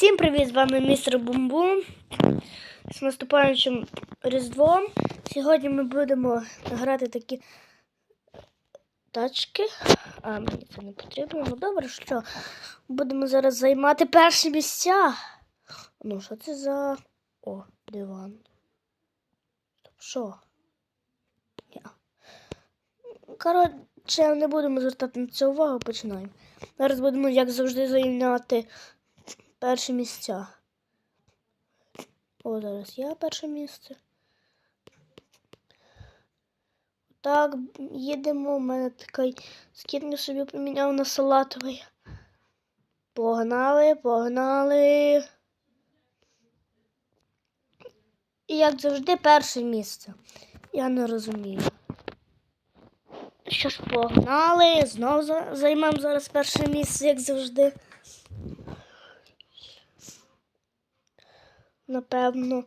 Всім привіт! З вами містер Бумбум з наступаючим Різдвом. Сьогодні ми будемо грати такі тачки. А мені це не потрібно. Ну добре, що будемо зараз займати перші місця. Ну, що це за. О, диван. Що? Коротше, не будемо звертати на це увагу, починаємо. Зараз будемо, як завжди, займати перші місця. О, зараз я перше місце. Так, їдемо. У мене такий скін собі поміняв на салатовий. Погнали, погнали. І як завжди, перше місце. Я не розумію. Що ж, погнали. Знову займемо зараз перше місце, як завжди. Напевно.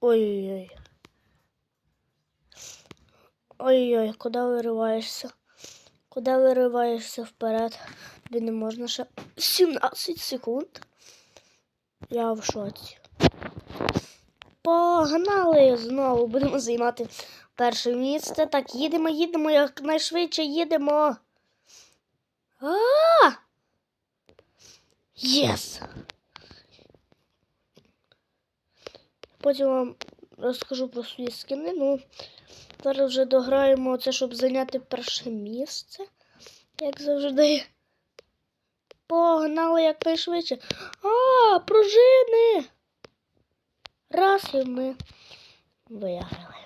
Ой-ой-ой. Ой-ой, куди вириваєшся? Куди вириваєшся вперед? Тобі не можна ще 17 секунд. Я в шоці. Погнали! Знову будемо займати перше місце. Так, їдемо, їдемо, якнайшвидше їдемо. А! Єс! Потім вам розкажу про свої скини. Ну, зараз вже дограємо це, щоб зайняти перше місце. Як завжди. Погнали якнайшвидше. А, пружини! Раз і ми виграли.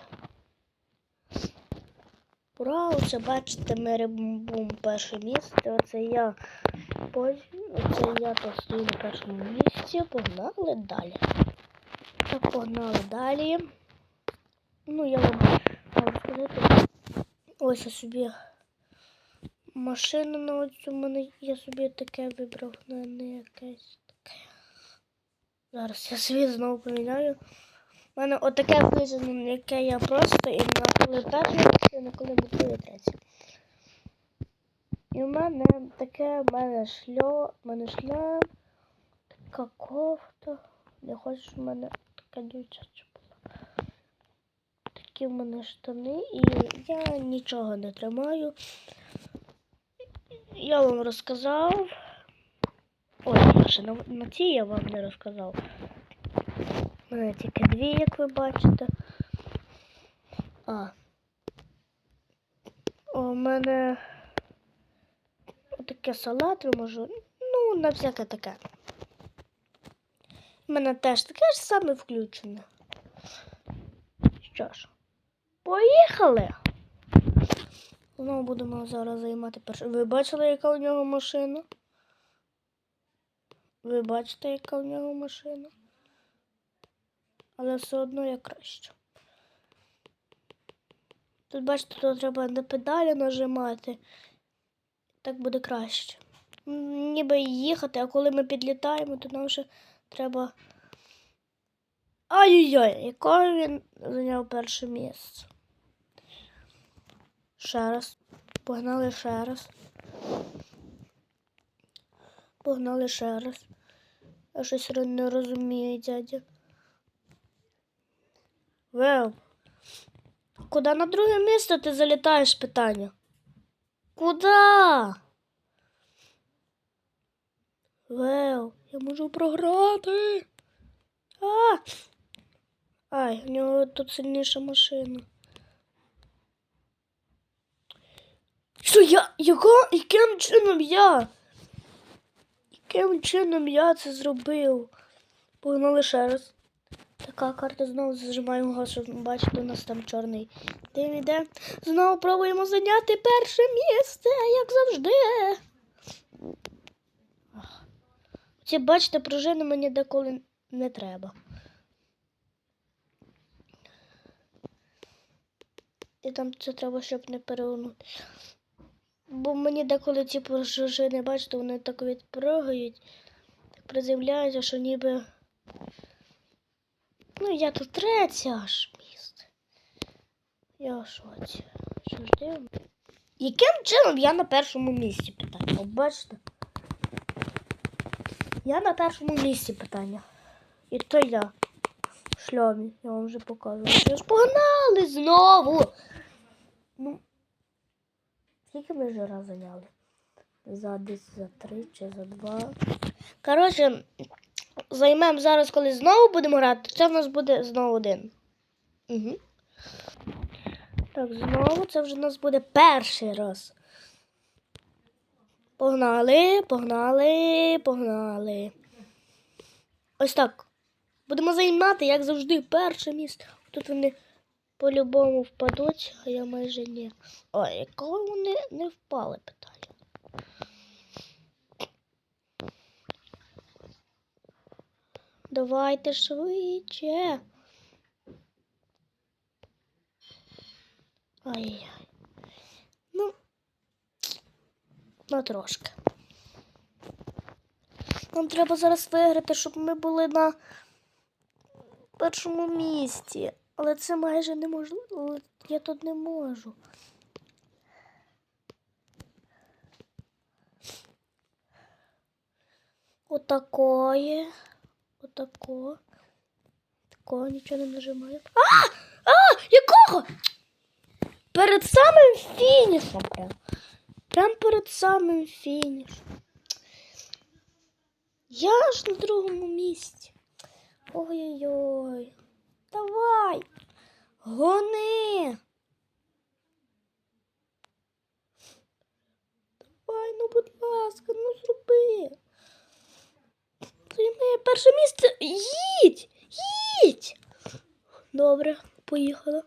Ура, оце бачите, ми рибум перше місце. Оце я оце я стою на першому місці. Погнали далі. Так, погнали далі. Ну, я вам можу сказати. Ось я собі машину на оцю мене я собі таке вибрав, не, якесь таке. Зараз я собі знову поміняю. У мене отаке вижено, яке я просто і на коли на коли друге третє. І в мене таке, в мене шльо, в мене шлям, така кофта. Не хочу, в мене така дівчача була. Такі в мене штани, і я нічого не тримаю. Я вам розказав. Ой, ще на, на ці я вам не розказав. У мене тільки дві, як ви бачите. А. Мене таке салат, можу. Ну, на всяке таке. У мене теж таке ж саме включене. Що ж, поїхали! Знову будемо зараз займати перше. Ви бачили, яка у нього машина? Ви бачите, яка у нього машина? Але все одно я краще. Тут, бачите, тут треба на педалі нажимати. Так буде краще. Ніби їхати, а коли ми підлітаємо, то нам ще треба. Ай-яй-яй, якою він зайняв перше місце. Ще раз. Погнали ще раз. Погнали ще раз. Я щось не розумію, дядя. Вев. Куди на друге місце ти залітаєш питання? Куда? Вев, я можу програти. А! Ай, у нього тут сильніша машина. Що я? Яко? Яким чином я? Яким чином я це зробив? Погнали ще раз. Така карта знову зажимаємо його, щоб бачити, у нас там чорний дим іде. Знову пробуємо зайняти перше місце, як завжди. Ці, бачите, пружини мені деколи не треба. І там це треба, щоб не перевернути. Бо мені деколи ці пружини, бачите, вони так відпригають, так приземляються, що ніби. Ну, я тут третя аж місце. Я шоці. Що ж дивимо? Яким чином я на першому місці питаю? О, бачите? Я на першому місці питання. І то я. Шльомі, я вам вже показувала. Що ж погнали знову. Ну, скільки ми вже раз зайняли? За десь за три чи за два. Коротше, займемо зараз, коли знову будемо грати, це в нас буде знову один. Угу. Так, знову це вже в нас буде перший раз. Погнали, погнали, погнали. Ось так. Будемо займати, як завжди, перше місце. Тут вони по-любому впадуть, а я майже ні. Ой, якого вони не впали, питання. Давайте швидше. Ай-яй. Ну, ну трошки. Нам треба зараз виграти, щоб ми були на першому місці. Але це майже неможливо. Я тут не можу. Отакое. Отако. Такого нічого не нажимаю. А! А! Якого? Перед самим фінішем прям. Прям перед самим фінішем. Я ж на другому місці. Ой-ой-ой. Давай. Гони. Давай, ну, будь ласка, ну зроби. Займи перше місце. Їдь! Їдь! Добре, поїхала.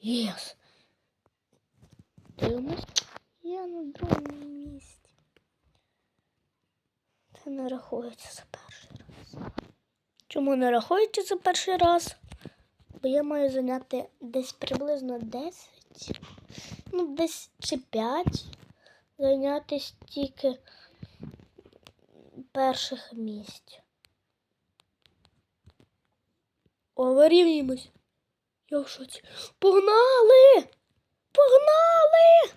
Єс. Дивимось. Я на другому місці. Це не рахується за перший раз. Чому не рахується за перший раз? Бо я маю зайняти десь приблизно 10, ну десь чи 5. Зайняти стільки перших місць. О, вирівнюємось. Я в шоці. Погнали! Погнали!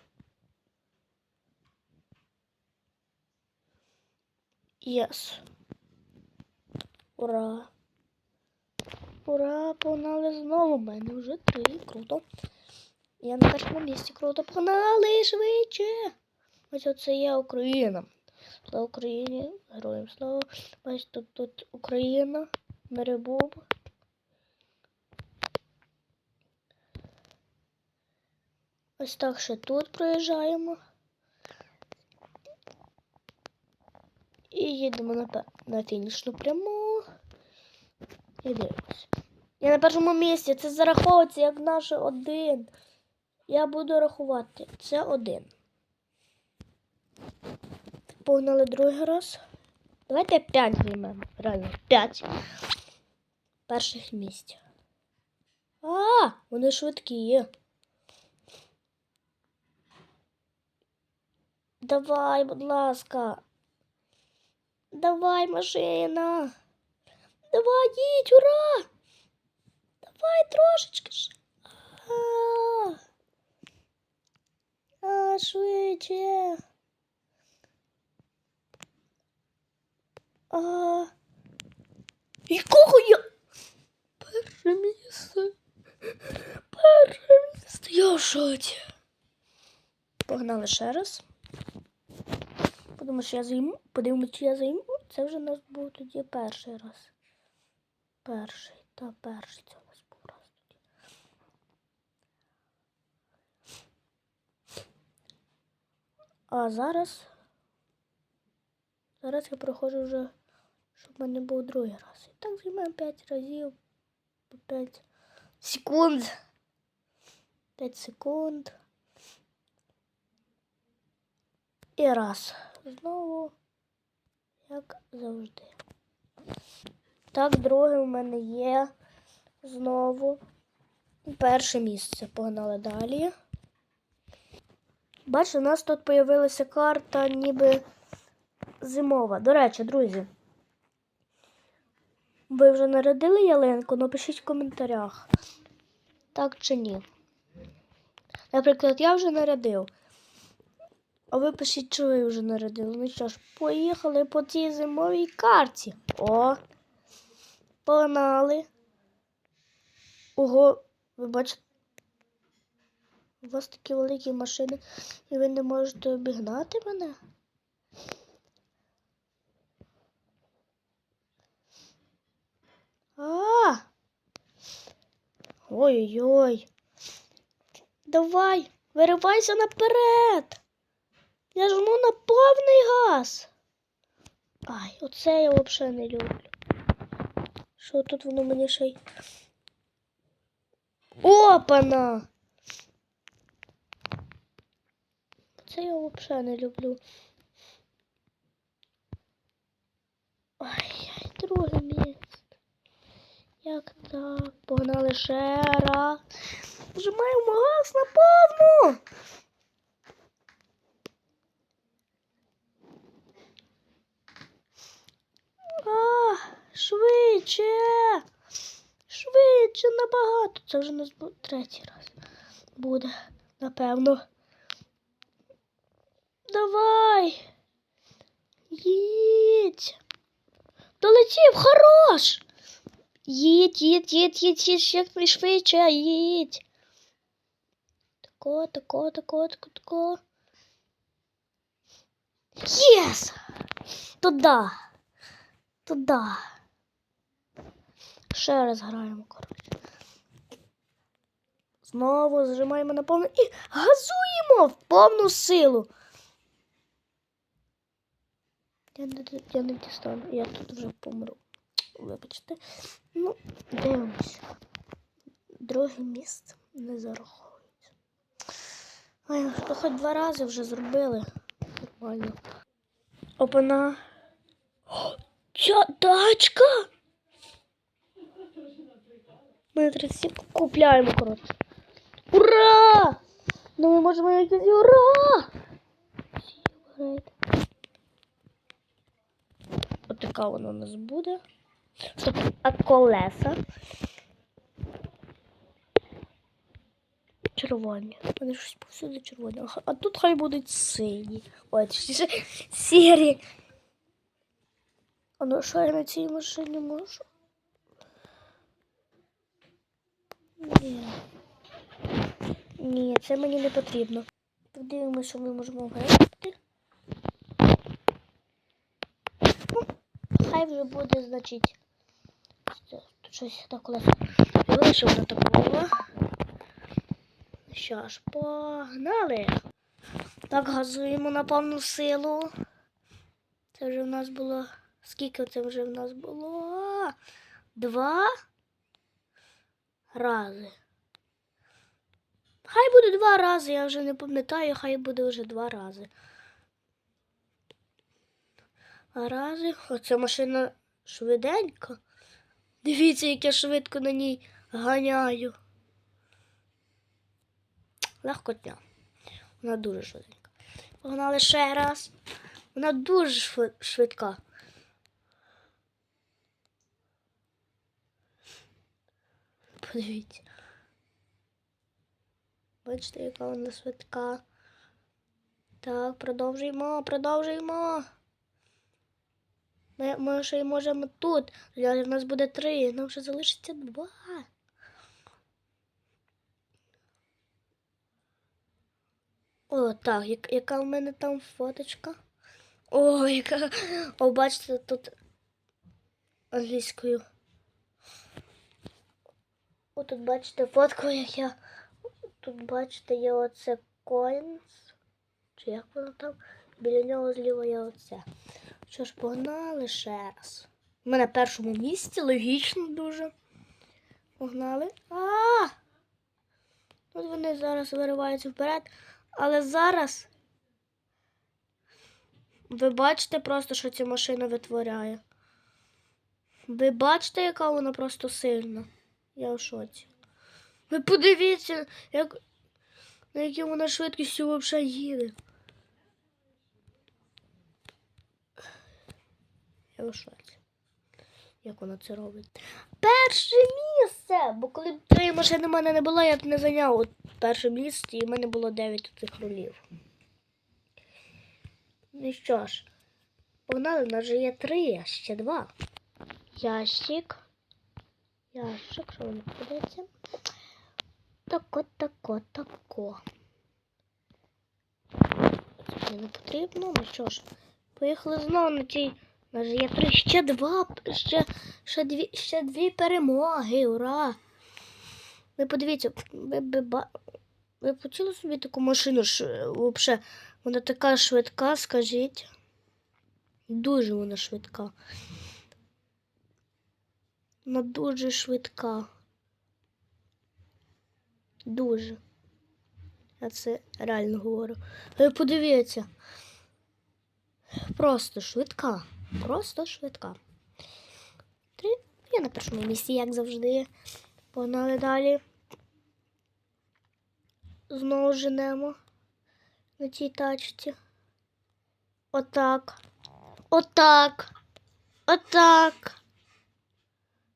Єс. Ура! Ура! Погнали знову. У мене вже три. Круто. Я на першому місці круто. Погнали швидше! Ось оце є Україна. Слава Україні! Героям слава! Ось тут, тут Україна, Меребуб. Ось так ще тут проїжджаємо. І їдемо на, на фінішну пряму. І дивимося. Я на першому місці. Це зараховується як наш один. Я буду рахувати. Це один. Погнали другий раз. Давайте п'ять знімемо. Реально, п'ять. Перших місць. А, вони швидкі. Давай, будь ласка. Давай, машина. Давай, їдь, ура! Давай трошечки. А, а швидше. А, якого я? Перше місце. Перше місце. Я в шоці. Погнали ще раз. Подумаю, що я займу. Подивимось, чи я займу. Це вже у нас був тоді перший раз. Перший. Та перший це у нас був раз тоді. А зараз. Зараз я проходжу вже, щоб в мене був другий раз. І так займаємо 5 разів по 5 секунд. 5 секунд. І раз. Знову, як завжди. Так, друге у мене є. Знову. Перше місце. Погнали далі. Бачите, у нас тут з'явилася карта ніби зимова. До речі, друзі. Ви вже нарядили ялинку? Напишіть в коментарях. Так чи ні. Наприклад, я вже нарядив. А ви пишіть, чи ви вже народили. Ну що ж, поїхали по цій зимовій карті. О! Погнали. Ого, ви бачите? У вас такі великі машини, і ви не можете обігнати мене? А! Ой-ой-ой. Давай, виривайся наперед. Я жму на повний газ. Ай, оце я взагалі не люблю. Що тут воно мені ще й. Опана! Це я взагалі не люблю. Ай-яй, друге місце. Як так? Погнали ще раз. Вжимаємо газ на повну. А, швидше. Швидше набагато. Це вже у нас третій раз буде, напевно. Давай. Їдь. Долетів, хорош. Їдь, їдь, їдь, їдь, їдь, як швидше, їдь. Тако, тако, тако, тако, тако. Єс! Туда. Туда. Ще раз граємо, коротше. Знову зажимаємо на повну і газуємо в повну силу. Я не дістану, я тут вже помру. Вибачте. Ну, дивимось. Друге місце не зараховується. Ай, то хоч два рази вже зробили. Нормально. Опана. О, Ця тачка. Ми 30 купляємо, коротше. Ура! Ну ми можемо якось ура! Отака вона у нас буде. Стоп, а колеса? Червоні. Вони щось повсюди червоні. А тут хай будуть сині. Ой, сірі. А ну що я на цій машині можу? Ні. Ні, це мені не потрібно. Подивимося, що ми можемо виграти. Ну, хай вже буде, значить. Тут щось на колесо. Вирішив на такого. Що ж, погнали. Так, газуємо на повну силу. Це вже в нас було. Скільки це вже в нас було? Два рази. Хай буде два рази, я вже не пам'ятаю, хай буде вже два рази. Рази. Оця машина швиденька. Дивіться, як я швидко на ній ганяю. Легкотня. Вона дуже швиденька. Погнали ще раз. Вона дуже швидка. Подивіться. Бачите, яка вона швидка. Так, продовжуємо, продовжуємо. Ми, ми ще й можемо тут. Але в нас буде три, нам вже залишиться два. О, так, як, яка в мене там фоточка? О, яка. О, бачите, тут англійською. О, тут бачите фотку, як я. Тут бачите, є оце coins. Чи як воно там? Біля нього зліва є оце. Що ж, погнали ще раз. Ми на першому місці, логічно дуже. Погнали. А! От вони зараз вириваються вперед. Але зараз ви бачите просто, що ця машина витворяє. Ви бачите, яка вона просто сильна. Я в шоці. Ви подивіться, як, на якій вона швидкістю взагалі їде. Я. Як вона це робить? Перше місце! Бо коли б тієї машини в мене не було, я б не зайняв перше місце, і в мене було 9 цих ролів. Ну що ж, погнали, у нас же є три, а ще два. Ящик. Ящик, що воно подається? Тако, тако, тако. Це мені не потрібно. Ну що ж, поїхали знову на ті. Нас є три, ще два, ще, ще, дві, ще дві перемоги, ура! Ви подивіться, ви, ви, ви почули собі таку машину, що взагалі вона така швидка, скажіть. Дуже вона швидка. Вона дуже швидка. Дуже. Я це реально говорю. Ви подивіться. Просто швидка. Просто швидка. Три. Я на першому місці, як завжди. Погнали далі. Знову женемо на цій тачці. Отак. Отак. Отак.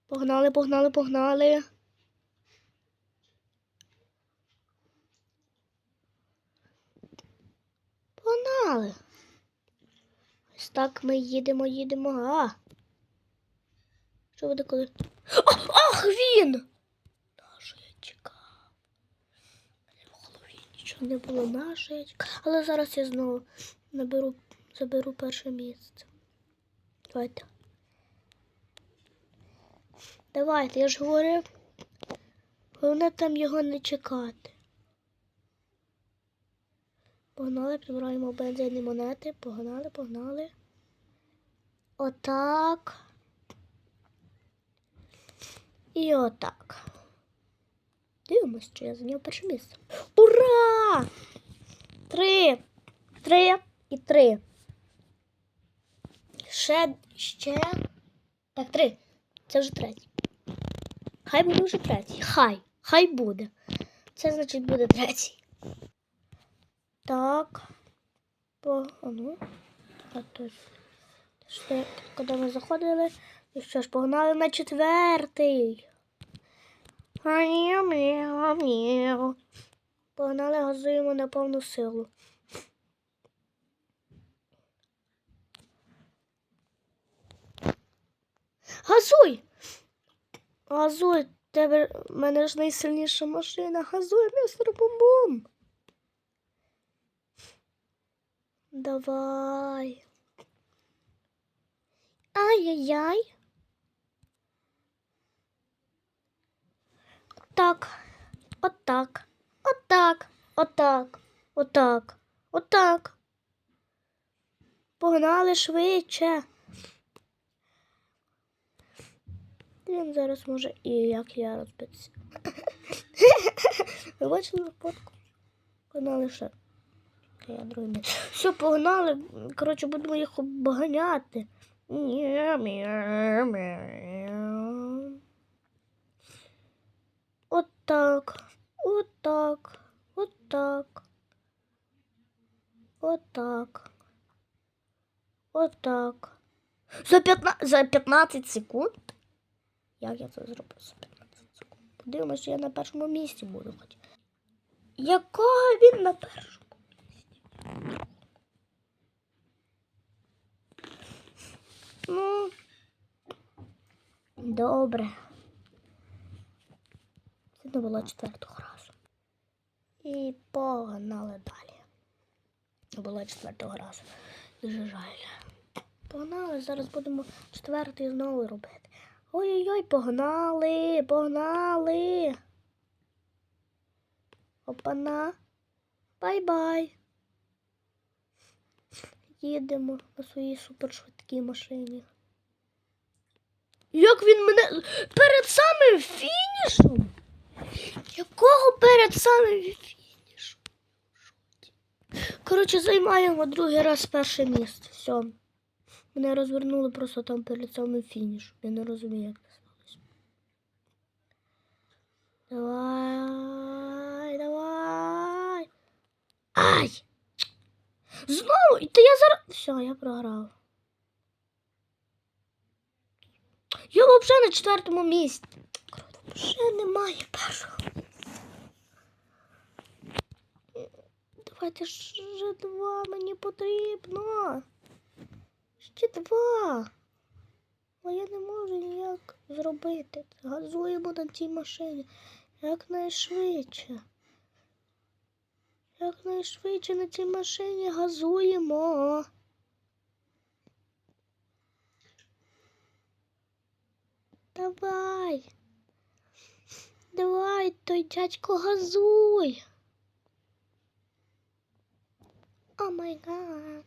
Погнали, погнали, погнали. Погнали. Ось так ми їдемо, їдемо. А. Що буде коли? О, ах, він! Наше я чекав. В голові нічого не було наше я чекав. Але зараз я знову наберу, заберу перше місце. Давайте. Давайте, я ж говорив. Головне там його не чекати. Погнали, підбираємо бензинні монети. Погнали, погнали. Отак. І отак. Дивимось, чи я зайняв перше місце. Ура! Три. Три і три. Ще, ще. Так, три. Це вже третій. Хай буде вже третій. Хай. Хай буде. Це значить буде третій. Так. По, а ну. Що, коли ми заходили, і що ж, погнали на четвертий. Погнали, газуємо на повну силу. Газуй! Газуй, тебе в мене ж найсильніша машина. Газуй, містер Бум-Бум. Давай. Ай-яй-яй. Отак. Отак. Отак. Отак. Отак. Отак. Погнали швидше. Він зараз може і як я розбитися. Ви бачили фотку? Погнали ще. Я другий. Все, погнали. Коротше, будемо їх обганяти. Мяу-мяу-мяу. Отак. Отак. Отак. Отак. Отак. За 15, за 15 секунд? Як я це зроблю за 15 секунд? Подивимося, я на першому місці буду хоч. Якого він на першому місці? Ну, добре. Це не було четвертого разу. І погнали далі. Не було четвертого разу. Дуже жаль. Погнали, зараз будемо четвертий знову робити. Ой-ой-ой, погнали, погнали. Опана. Бай-бай. Їдемо на своїй супершвидкій машині. Як він мене перед самим фінішом? Якого перед самим фінішом? Коротше, займаємо другий раз перше місце. Все. Мене розвернули просто там перед самим фінішем. Я не розумію, як це сталося. Давай, давай. Ай! Знову! Та я зараз. Все, я програв. Я взагалі на четвертому місці. Вже немає першого. Давайте ще два мені потрібно. Ще два. Але я не можу ніяк зробити. Газуємо на цій машині. Якнайшвидше. Якнайшвидше на цій машині газуємо. Давай. Давай, той дядько газуй. О май гад.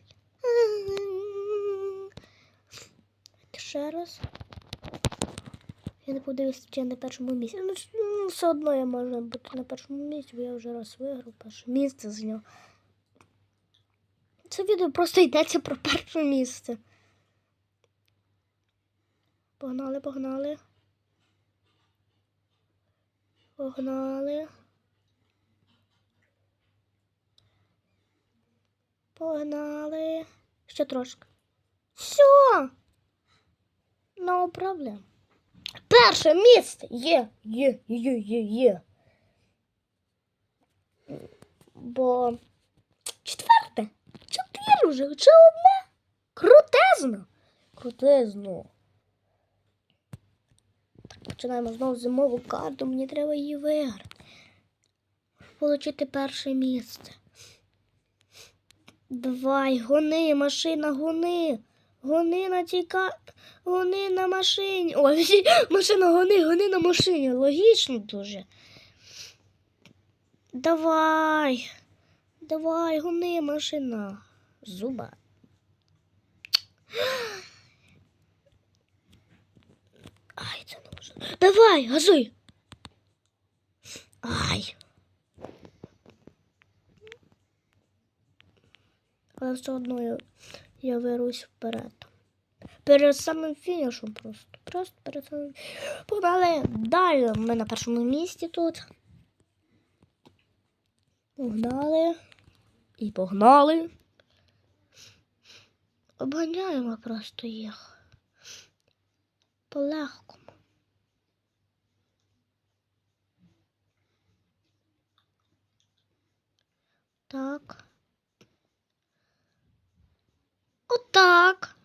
Ще раз. Я не подивився, чи я на першому місці. Ну, ну, все одно я можу бути на першому місці, бо я вже раз виграв перше місце з нього. Це відео просто йдеться про перше місце. Погнали, погнали. Погнали. Погнали. Ще трошки. Все. No problem. Перше місце є, є, є, є, є. Бо четверте. Чотири вже, чи одне? Крутезно. Крутезно. Так, починаємо знову зимову карту. Мені треба її виграти. Получити перше місце. Давай, гони, машина, гони. Гони на ка... Гони на машині. Ой, машина гони, гони на машині. Логічно дуже. Давай. Давай, гони, машина. Зуба. Ай, це не можна. Давай, газуй. Ай. Але все одно я, я вирусь вперед. Перед самим фінішем просто. Просто перед самим. Погнали далі. Ми на першому місці тут. Погнали. І погнали. Обганяємо просто їх. Полегкому. Так. Отак.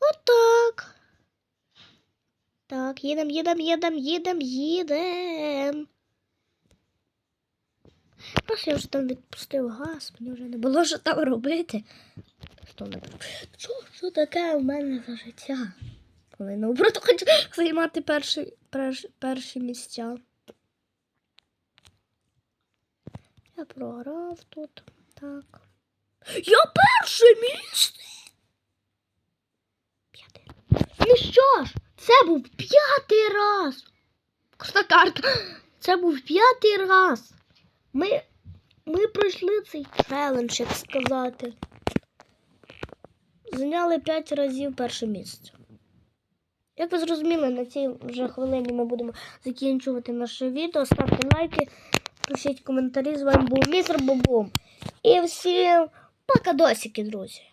Отак. Так, їдем, їдем, їдем, їдем, їдем. Просто я вже там відпустив газ, мені вже не було що там робити. Що, що, що таке у мене за життя? Коли ну просто хочу займати перші, перші, перші місця. Я програв тут. Так. Я перше місце! П'ятий. Ну що ж, це був п'ятий раз. Куста карта. Це був п'ятий раз. Ми, ми пройшли цей челендж, як сказати. Зайняли п'ять разів перше місце. Як ви зрозуміли, на цій вже хвилині ми будемо закінчувати наше відео. Ставте лайки, пишіть коментарі. З вами був містер Бобом. І всім пока-досики, друзі.